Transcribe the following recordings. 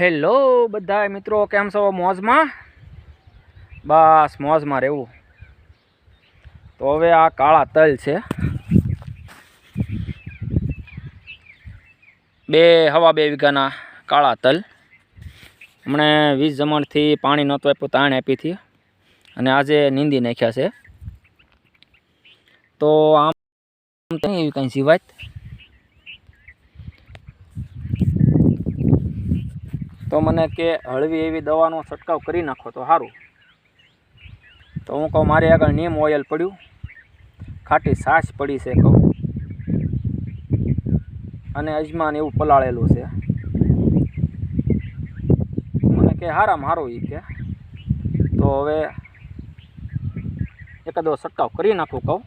Hello બધા મિત્રો, કેમ છો? મોજમાં? બસ, મોજમાં રહેવું. તો હવે આ કાળા તલ છે. બે, હવા બે વીઘાના કાળા તલ. હમણે વીસ જમણથી પાણી નહોતું આપ્યું, તાણ આપી હતી. અને આજે નીંદી નાખ્યા છે. તો આમ કંઈ એવી કંઈ સિવાય તો મને કે હળવી એવી દવાનો છંટકાવ કરી નાખો તો સારું તો હું કહું, મારી આગળ નીમ ઓઇલ પડ્યું. ખાટી છાશ પડી છે, કહું. અને અજમાન એવું પલાળેલું છે. મને કે હારામાં મારું એ કે. તો હવે એકાદો છંટકાવ કરી નાખું, કહું.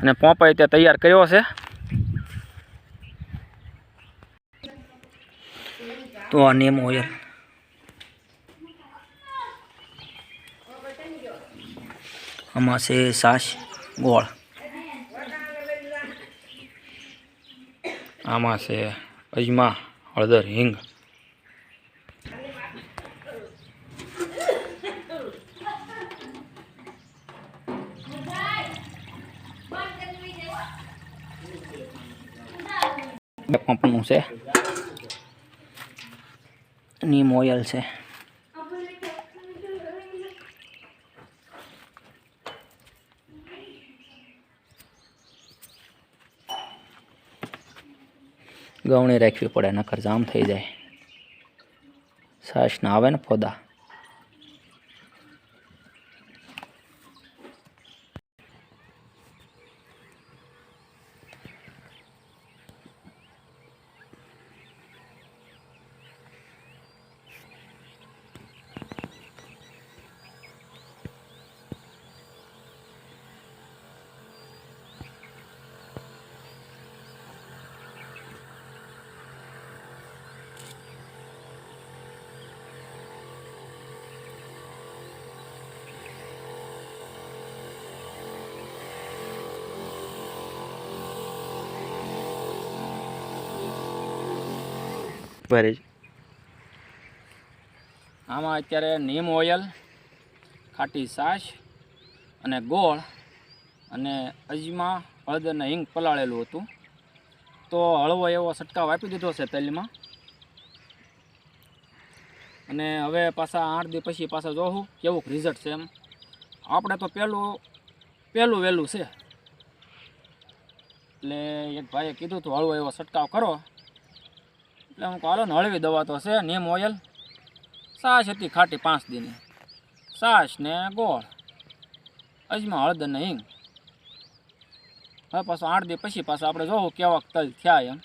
અને પોપાઈ તે તૈયાર કર્યો છે. તો આ નેમ ઓઇલ આમાં છે સાસ ગોળ. આમાં છે અજમા, હળદર, હિંગ. પંપનું છે. નીમ ઓઇલ છે. ગવણી રાખવી પડે, નકર જામ થઈ જાય. સાસ ના આવે ને ફોદા ભરે આમાં અત્યારે નીમ ઓઇલ ખાટી છાશ અને ગોળ અને અજમા હળદ અને હિંગ પલાળેલું હતું. તો હળવો એવો છંટકાવ આપી દીધો છે તેલમાં. અને હવે પાછા આઠ દિવસ પછી પાછા જોવું કેવું રિઝલ્ટ છે એમ. આપણે તો પહેલું પહેલું વહેલું છે. એટલે એક ભાઈએ કીધું હતું, હળવો એવો છંટકાવ કરો. એટલે હું કહું, હાલો હળવી દવા તો છે નીમ ઓઇલ. સાસ હતી ખાટી પાંચ દીની. સાસ ને ગોળ. અજમા હળદર ને હિંગ. હવે પાછો આઠ દી પછી પાછું આપણે જોવું કેવા તલ થયા એમ.